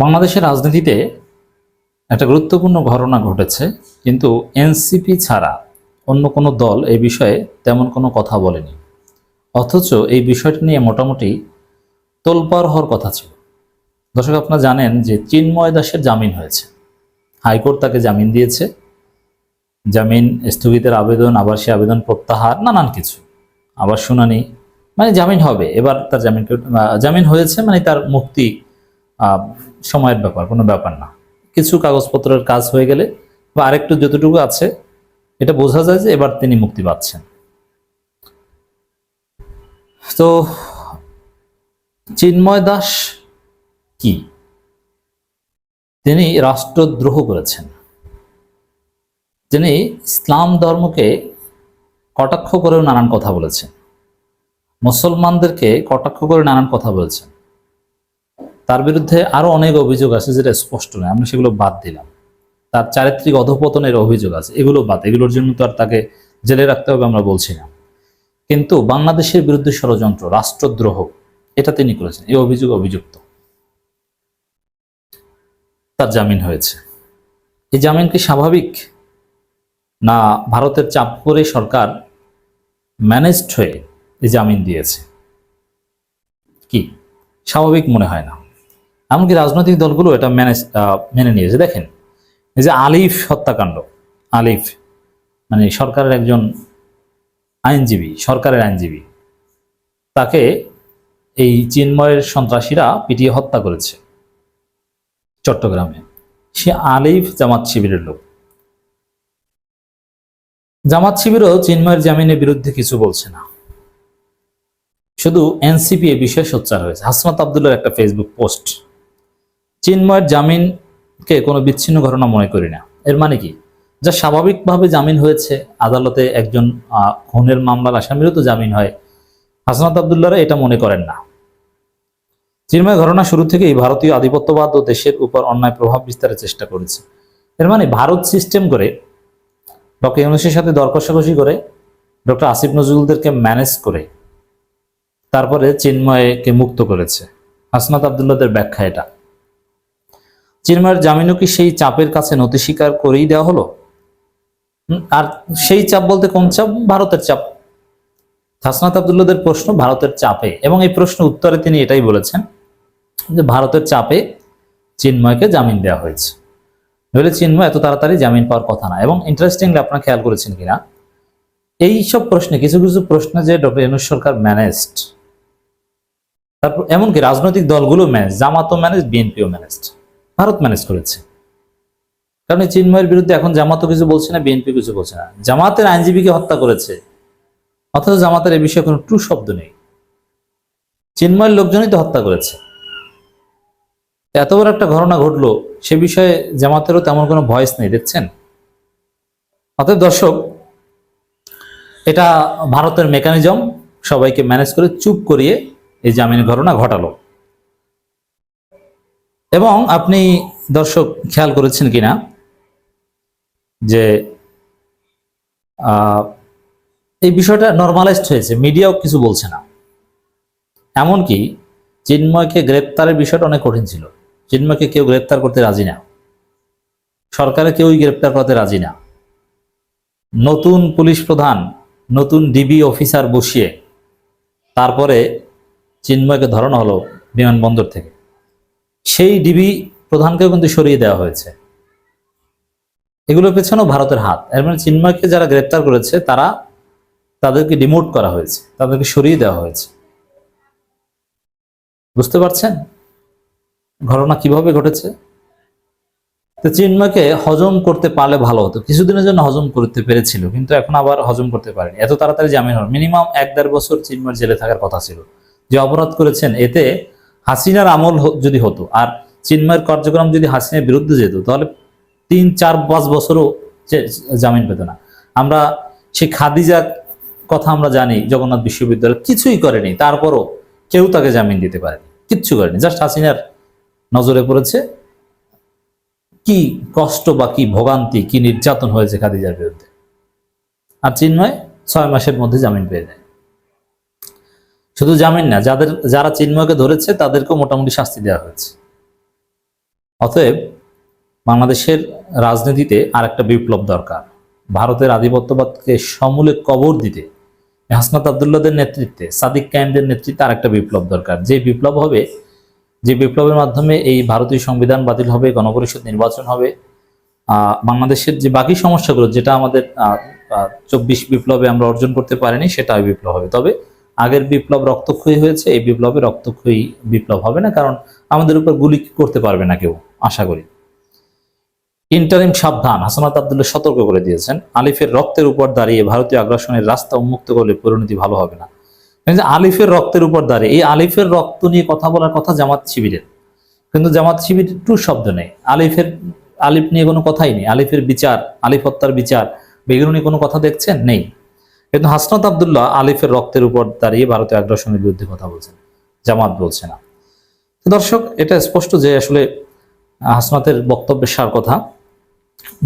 বাংলাদেশের রাজনীতিতে একটা গুরুত্বপূর্ণ ঘটনা ঘটেছে, কিন্তু এনসিপি ছাড়া অন্য কোনো দল এই বিষয়ে তেমন কোনো কথা বলেনি। অথচ এই বিষয়টা নিয়ে মোটামুটি তোলপাড় হওয়ার কথা ছিল। দর্শক, আপনারা জানেন যে চিন্ময় দাসের জামিন হয়েছে। হাইকোর্ট তাকে জামিন দিয়েছে। জামিন স্থগিতের আবেদন, আবার সে আবেদন প্রত্যাহার, নানান কিছু। আবার শুনানি মানে জামিন হবে। এবার তার জামিন জামিন হয়েছে মানে তার মুক্তি সময়ের ব্যাপার, কোনো ব্যাপার না। কিছু কাগজপত্রের কাজ হয়ে গেলে বা আরেকটু যতটুকু আছে, এটা বোঝা যায় যে এবার তিনি মুক্তি পাচ্ছেন। তো চিন্ময় দাস কি? তিনি রাষ্ট্রদ্রোহ করেছেন। তিনি ইসলাম ধর্মকে কটাক্ষ করেও নানান কথা বলেছেন। মুসলমানদেরকে কটাক্ষ করে নানান কথা বলেছেন। তার বিরুদ্ধে আরও অনেক অভিযোগ আছে যেটা স্পষ্ট নয়। আমরা সেগুলো বাদ দিলাম। তার চারিত্রিক অধপতনের অভিযোগ আছে। এগুলো বাদ। এগুলোর জন্য তো আর তাকে জেলে রাখতে হবে আমরা বলছি না। কিন্তু বাংলাদেশের বিরুদ্ধে ষড়যন্ত্র, রাষ্ট্রদ্রোহ, এটা তিনি করেছেন। এই অভিযোগ অভিযুক্ত। তার জামিন হয়েছে। এই জামিন কি স্বাভাবিক? না ভারতের চাপ করে সরকার ম্যানেজড হয়ে এই জামিন দিয়েছে? কি? স্বাভাবিক মনে হয় না। এমনকি রাজনৈতিক দলগুলো এটা ম্যানেজ মেনে নিয়েছে। দেখেন, এই যে আলিফ হত্যাকাণ্ড, আলিফ মানে সরকারের একজন আইনজীবী, সরকারের আইনজীবী, তাকে এই চিন্ময়ের সন্ত্রাসীরা পিটিয়ে হত্যা করেছে চট্টগ্রামে। সে আলিফ জামাত শিবিরের লোক। জামাত শিবিরও চিন্ময়ের জামিনের বিরুদ্ধে কিছু বলছে না। শুধু এনসিপি এ বিষয়ে সোচ্চার হয়েছে। হাসমাত আবদুল্লার একটা ফেসবুক পোস্ট চিন্ময়ের জামিনকে কোনো বিচ্ছিন্ন ঘটনা মনে করি না। এর মানে কি? যা স্বাভাবিকভাবে জামিন হয়েছে, আদালতে একজন খুনের মামলার আসামিরও তো জামিন হয়। হাসনাত আবদুল্লাহরা এটা মনে করেন না। চিন্ময় ঘটনা শুরু থেকেই ভারতীয় আধিপত্যবাদ ও দেশের উপর অন্যায় প্রভাব বিস্তারের চেষ্টা করেছে। এর মানে ভারত সিস্টেম করে, ডক্টর ইউনুসের সাথে দর কষাকষি করে, ডক্টর আসিফ নজরুলদেরকে ম্যানেজ করে, তারপরে চিন্ময়কে মুক্ত করেছে। হাসনাত আবদুল্লাদের ব্যাখ্যা এটা। চিন্ময়ের জামিনও কি সেই চাপের কাছে নথি স্বীকার করেই দেওয়া হলো? আর সেই চাপ বলতে কোন চাপ? ভারতের চাপ। হাসনাত আবদুল্লাদের প্রশ্ন ভারতের চাপে, এবং এই প্রশ্ন উত্তরে তিনি এটাই বলেছেন যে ভারতের চাপে চিন্ময়কে জামিন দেওয়া হয়েছে। নইলে চিন্ময় এত তাড়াতাড়ি জামিন পাওয়ার কথা না। এবং ইন্টারেস্টিংলি আপনারা খেয়াল করেছেন কিনা, এই সব প্রশ্নে কিছু কিছু প্রশ্ন যে ডক্টর ইউনুস সরকার ম্যানেজড তারপর এমনকি রাজনৈতিক দলগুলো ম্যানেজ জামাতও ম্যানেজ বিএনপিও ম্যানেজড ভারত ম্যানেজ করেছে। কারণ এই চিন্ময়ের বিরুদ্ধে এখন জামাতও কিছু বলছে না বিএনপি কিছু বলছে না। জামাতের আইনজীবীকে হত্যা করেছে, অথচ জামাতের এই বিষয়ে কোনো টু শব্দ নেই। চিন্ময়ের লোকজনই তো হত্যা করেছে। এত বড় একটা ঘটনা ঘটলো, সে বিষয়ে জামাতেরও তেমন কোনো ভয়েস নেই, দেখছেন? অতএব দর্শক, এটা ভারতের মেকানিজম সবাইকে ম্যানেজ করে চুপ করিয়ে এই জামিনের ঘটনা ঘটালো। এবং আপনি দর্শক খেয়াল করেছেন কিনা যে এই বিষয়টা নর্মালাইজড হয়েছে মিডিয়াও কিছু বলছে না। এমনকি চিন্ময়কে গ্রেপ্তারের বিষয়টা অনেক কঠিন ছিল। চিন্ময়কে কেউ গ্রেপ্তার করতে রাজি না। সরকারে কেউই গ্রেপ্তার করতে রাজি না। নতুন পুলিশ প্রধান, নতুন ডিবি অফিসার বসিয়ে তারপরে চিন্ময়কে ধরানো হলো বিমানবন্দর থেকে। সেই ডিবি প্রধানকেও কিন্তু সরিয়ে দেওয়া হয়েছে। এগুলোর পেছনেও ভারতের হাত। এর মানে চিন্ময়কে যারা গ্রেপ্তার করেছে, তারা তাদেরকে ডিমোট করা হয়েছে, তাদেরকে সরিয়ে দেওয়া হয়েছে। বুঝতে পারছেন? ঘটনা কীভাবে ঘটেছে? তো চিন্ময়কে হজম করতে পারলে ভালো হতো। কিছুদিনের জন্য হজম করতে পেরেছিল, কিন্তু এখন আবার হজম করতে পারেনি। এত তাড়াতাড়ি জামিন হল। মিনিমাম এক দেড় বছর চিন্ময়ের জেলে থাকার কথা ছিল। যে অপরাধ করেছেন, এতে হাসিনার আমল যদি হতো আর চিন্ময়ের কার্যক্রম যদি হাসিনার বিরুদ্ধে যেত, তাহলে তিন, চার, পাঁচ বছরও জামিন পেত না। আমরা সেই খাদিজার কথা আমরা জানি, জগন্নাথ বিশ্ববিদ্যালয় কিছুই করেনি, তারপরও কেউ তাকে জামিন দিতে পারেনি, কিচ্ছু করেনি। জাস্ট হাসিনার নজরে পড়েছে কি কষ্ট বা কি ভোগান্তি, কি নির্যাতন হয়েছে খাদিজার বিরুদ্ধে। আর চিন্ময় ছয় মাসের মধ্যে জামিন পেয়ে যায়। শুধু জামিন না, যাদের, যারা চিন্ময়কে ধরেছে তাদেরকেও মোটামুটি শাস্তি দেওয়া হয়েছে। অতএব বাংলাদেশের রাজনীতিতে আর একটা বিপ্লব দরকার। ভারতের আধিপত্যবাদকে সমূলে কবর দিতে হাসনাত আবদুল্লাদের নেতৃত্বে, সাদিক কায়েমদের নেতৃত্বে আর একটা বিপ্লব দরকার। যে বিপ্লব হবে, যে বিপ্লবের মাধ্যমে এই ভারতীয় সংবিধান বাতিল হবে, গণপরিষদ নির্বাচন হবে বাংলাদেশের যে বাকি সমস্যাগুলো, যেটা আমাদের চব্বিশ বিপ্লবে আমরা অর্জন করতে পারিনি, সেটা বিপ্লব হবে। তবে আগের বিপ্লব রক্তক্ষয়ী হয়েছে, এই বিপ্লবে রক্তক্ষয়ী বিপ্লব হবে না, কারণ আমাদের উপর গুলি করতে পারবে না কেউ? আশা করি। ইন্টারিম সাবধান, হাসানাত আবদুল্লাহ সতর্ক করে দিয়েছেন। আলিফের রক্তের উপর দাঁড়িয়ে ভারতীয় আগ্রাসনের রাস্তা উন্মুক্ত করলে পরিণতি ভালো হবে না। আলিফের রক্তের উপর দাঁড়িয়ে, এই আলিফের রক্ত নিয়ে কথা বলার কথা জামাত শিবিরের। কিন্তু জামাত শিবির টু শব্দ নেই। আলিফের, আলিফ নিয়ে কোনো কথাই নেই। আলিফের বিচার, আলিফ হত্যার বিচার। বা এগুলো নিয়ে কোনো কথা দেখছেন? নেই। কিন্তু হাসনাত আবদুল্লাহ আলিফের রক্তের উপর দাঁড়িয়ে ভারতীয় আগ্রাসনের বিরুদ্ধে কথা বলছেন জামাত বলছে না। দর্শক, এটা স্পষ্ট যে আসলে হাসনাতের বক্তব্যের সার কথা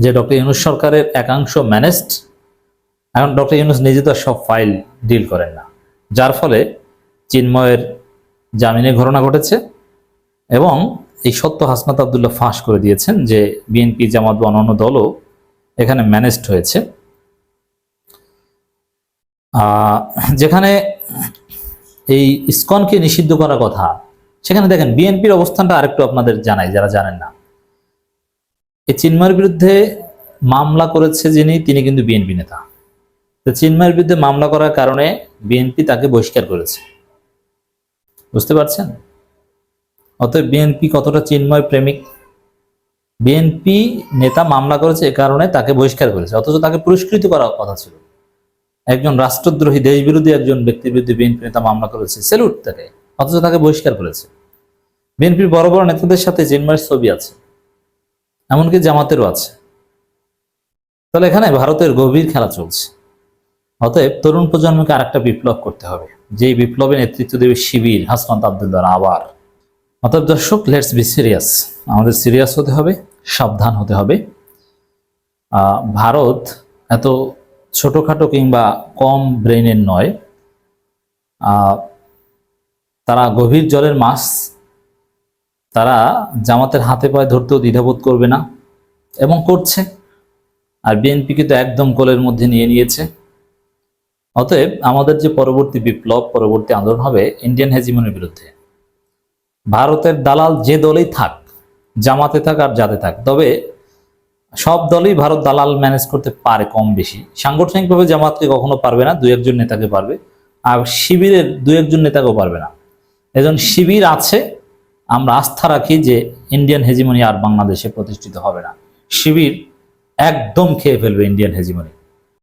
যে ডক্টর ইউনুস সরকারের একাংশ ম্যানেজড, এখন ডক্টর ইউনুস নিজে তো সব ফাইল ডিল করেন না। যার ফলে চিন্ময়ের জামিনে ঘটনা ঘটেছে এবং এই সত্য হাসনাত আবদুল্লাহ ফাঁস করে দিয়েছেন যে বিএনপি, জামাত বা অন্যান্য দলও এখানে ম্যানেজড হয়েছে। যেখানে এই ইসকনকে নিষিদ্ধ করার কথা, সেখানে দেখেন বিএনপির অবস্থানটা আরেকটু আপনাদের জানাই, যারা জানেন না। এই চিন্ময়ের বিরুদ্ধে মামলা করেছে যিনি, তিনি কিন্তু বিএনপি নেতা। তো চিন্ময়ের বিরুদ্ধে মামলা করার কারণে বিএনপি তাকে বহিষ্কার করেছে। বুঝতে পারছেন? অতএব বিএনপি কতটা চিন্ময় প্রেমিক? বিএনপি নেতা মামলা করেছে এ কারণে তাকে বহিষ্কার করেছে, অথচ তাকে পুরস্কৃত করার কথা ছিল। একজন রাষ্ট্রদ্রোহী, দেশবিরোধী একজন ব্যক্তির বিরুদ্ধে বিএনপি নেতা মামলা করেছে। সেলুট তাকে। অথচ তাকে বহিষ্কার করেছে। বিএনপির বড় বড় নেতাদের সাথে চিন্ময়ের ছবি আছে। এমনকি জামাতেরও আছে। তাহলে এখানে ভারতের গভীর খেলা চলছে। অতএব তরুণ প্রজন্মকে আরেকটা বিপ্লব করতে হবে। যে বিপ্লবে নেতৃত্ব দেবে শিবির, হাসনাত আবদুল্লাহ আবার। অতএব দর্শক লেটস বি সিরিয়াস আমাদের সিরিয়াস হতে হবে, সাবধান হতে হবে। ভারত এত ছোটখাটো কিংবা কম ব্রেনের নয় তারা গভীর জলের মাছ, তারা জামাতের হাতে পায়ে ধরতেও দ্বিধাবোধ করবে না এবং করছে। আর বিএনপিকে তো একদম কোলের মধ্যে নিয়ে নিয়েছে। অতএব আমাদের যে পরবর্তী বিপ্লব, পরবর্তী আন্দোলন হবে ইন্ডিয়ান হেজিমনের বিরুদ্ধে। ভারতের দালাল যে দলেই থাক, জামাতে থাক আর যাতে থাক, তবে সব দলই ভারত দালাল ম্যানেজ করতে পারে কম বেশি। সাংগঠনিকভাবে জামাতকে কখনো পারবে না দু একজন নেতাকে পারবে। আর শিবিরের দু একজন নেতাকেও পারবে না। এজন শিবির আছে, আমরা আস্থা রাখি যে ইন্ডিয়ান হেজিমনি আর বাংলাদেশে প্রতিষ্ঠিত হবে না। শিবির একদম খেয়ে ফেলবে ইন্ডিয়ান হেজিমনি